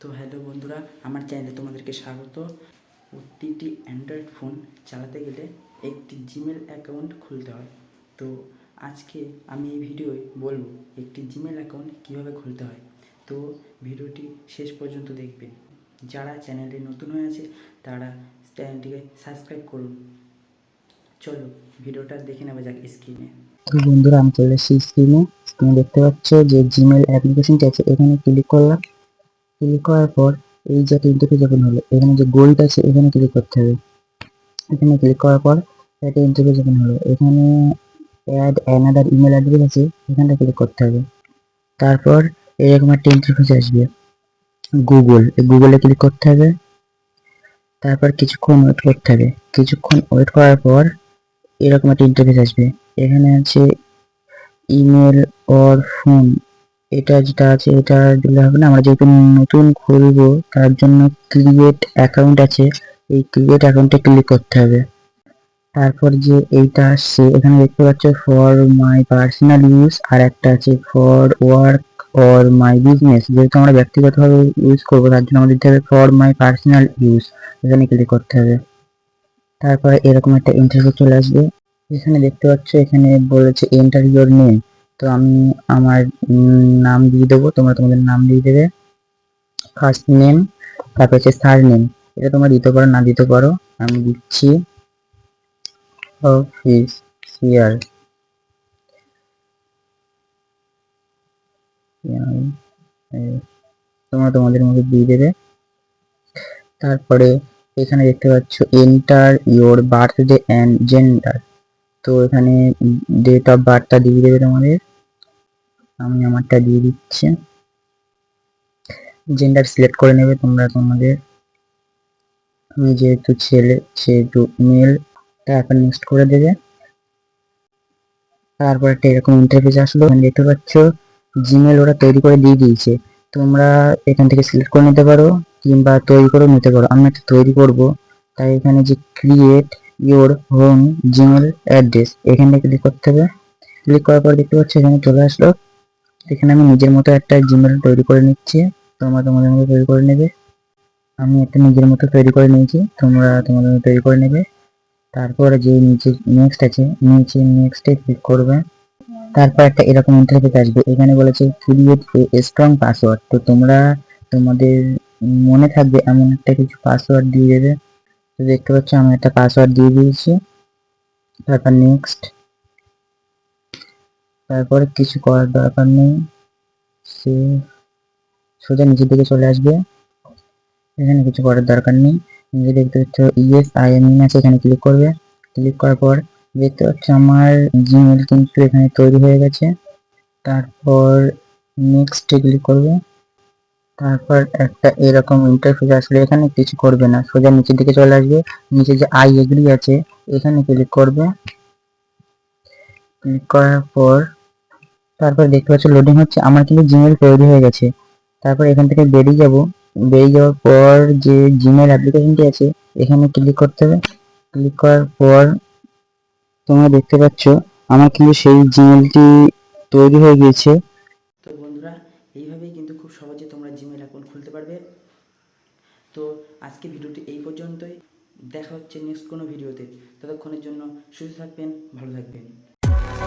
তো হ্যালো বন্ধুরা, আমার চ্যানেলে তোমাদেরকে স্বাগত। প্রতিটি অ্যান্ড্রয়েড ফোন চালাতে গেলে একটি জিমেল অ্যাকাউন্ট খুলতে হয়। তো আজকে আমি এই ভিডিওয় বলব একটি জিমেল অ্যাকাউন্ট কীভাবে খুলতে হয়। তো ভিডিওটি শেষ পর্যন্ত দেখবেন। যারা চ্যানেলে নতুন হয়ে আছে, তারা চ্যানেলটিকে সাবস্ক্রাইব করুন। চলো ভিডিওটা দেখে নেওয়া যাক স্ক্রিনে। তো বন্ধুরা, আমি চলে এসেছি স্ক্রিনে। স্ক্রিনে দেখতে পাচ্ছ যে জিমেল অ্যাপ্লিকেশনটি আছে। এখানে ক্লিক করলাম। ক্লিক করার পর এই যে একটা ইন্টারফেস ওপেন হলো, এখানে যে গোল্ড আছে, এখানে ক্লিক করতে হবে। এখানে ক্লিক করার পর একটা ইন্টারফেস ওপেন হলো, এখানে অ্যাড অ্যানাদার ইমেল অ্যাড্রেস আছে, এখানটা ক্লিক করতে হবে। তারপর এরকম একটা ইন্টারফেস আসবে গুগল এই গুগলে ক্লিক করতে হবে। তারপর কিছুক্ষণ ওয়েট করতে হবে। কিছুক্ষণ ওয়েট করার পর এরকম একটা ইন্টারফেস আসবে। এখানে আছে ইমেল অর ফোন এটা যেটা আছে, এটা দিলে হবে না? আমরা যেহেতু নতুন খুলবো, তার জন্য ক্রিয়েট অ্যাকাউন্ট আছে। এই ক্রিয়েট অ্যাকাউন্টে ক্লিক করতে হবে। তারপর যে এইটা আসছে, এখানে দেখতে পাচ্ছ ফর মাই পার্সোনাল ইউজ আর একটা আছে for work or my business যেহেতু আমরা ব্যক্তিগতভাবে ইউজ করব, তার জন্য আমাদের দিতে হবে ফর মাই পার্সোনাল ইউজ এখানে ক্লিক করতে হবে। তারপরে এরকম একটা ইন্টারভিউ চলে আসবে। এখানে দেখতে পাচ্ছ, এখানে বলেছে এন্টার ইউর নেম তো আমি আমার নাম দিয়ে দেবো। তোমরা তোমাদের নাম দিয়ে দেবে। ফার্স্ট নেম তারপর হচ্ছে সার নেম এটা তোমরা দিতে পারো, না দিতে পারো, আমি দিচ্ছি অফিস সিয়ার তোমরা তোমাদের মধ্যে দিয়ে দেবে। তারপরে এখানে দেখতে পাচ্ছ enter your birthday and gender তো এখানে ডেট অফ বার্থটা দিয়ে দেবে তোমাদের। আমি আমারটা দিয়ে দিচ্ছি। জেন্ডার সিলেক্ট করে নেবে তোমরা তোমাদের। আমি যেহেতু ছেলে, সেহেতু মেল তারপর নেক্সট করে দেবে। তারপর একটা এরকম ইন্টারফেস আসলো দেখতে পাচ্ছ জিমেল ওরা তৈরি করে দিয়ে দিয়েছে। তোমরা এখান থেকে সিলেক্ট করে নিতে পারো, কিংবা তৈরি করে নিতে পারো। আমি একটা তৈরি করব। তাই এখানে যে create your home Gmail address এখানে ক্লিক করতে হবে। ক্লিক করার পর দেখতে পাচ্ছ, এখানে চলে আসলো। এখানে আমি নিজের মতো একটা জিমেল তৈরি করে নিচ্ছি। তোমরা তোমাদের মতো তৈরি করে নেবে। আমি একটা নিজের মতো তৈরি করে নিয়েছি। তোমরা তোমাদের মতো তৈরি করে নেবে। তারপর যে নিচে নেক্সট আছে, নিচে নেক্সটে ক্লিক করবে। তারপর একটা এরকম ইন্টারফেস আসবে। এখানে বলেছে ক্রিয়েট এ স্ট্রং পাসওয়ার্ড তো তোমরা তোমাদের মনে থাকবে এমন একটা কিছু পাসওয়ার্ড দিয়ে দেবে। তো দেখতে পাচ্ছ আমি একটা পাসওয়ার্ড দিয়ে দিয়েছি। তারপর নেক্সট তারপরে কিছু করার দরকার নেই। সে সোজা নিচের দিকে চলে আসবে। এখানে কিছু করার দরকার নেই। নিচে দেখতে পাচ্ছ ইএস আই এম আছে। এখানে ক্লিক করবে। ক্লিক করার পর দেখতে পাচ্ছ আমার জিমেল কিন্তু এখানে তৈরি হয়ে গেছে। তারপর নেক্সটে ক্লিক করবে। তারপর একটা এরকম ইন্টারফেস আসলে এখানে কিছু করবে না। সোজা নিচের দিকে চলে আসবে। নিচে যে আই এগ্রি আছে, এখানে ক্লিক করবে। ক্লিক করার পর তারপর দেখতে পাচ্ছ লোডিং হচ্ছে। আমার কিন্তু জিমেল তৈরি হয়ে গেছে। তারপর এখান থেকে বেরিয়ে যাব। বেরিয়ে যাওয়ার পর যে জিমেল অ্যাপ্লিকেশনটি আছে, এখানে ক্লিক করতে হবে। ক্লিক করার পর তোমরা দেখতে পাচ্ছ, আমার কিন্তু সেই জিমেলটি তৈরি হয়ে গিয়েছে। তো বন্ধুরা, এইভাবেই কিন্তু খুব সহজে তোমরা জিমেল অ্যাকাউন্ট খুলতে পারবে। তো আজকে ভিডিওটি এই পর্যন্তই। দেখা হচ্ছে নেক্সট কোনো ভিডিওতে। ততক্ষণের জন্য সুস্থ থাকবেন, ভালো থাকবেন। えっ?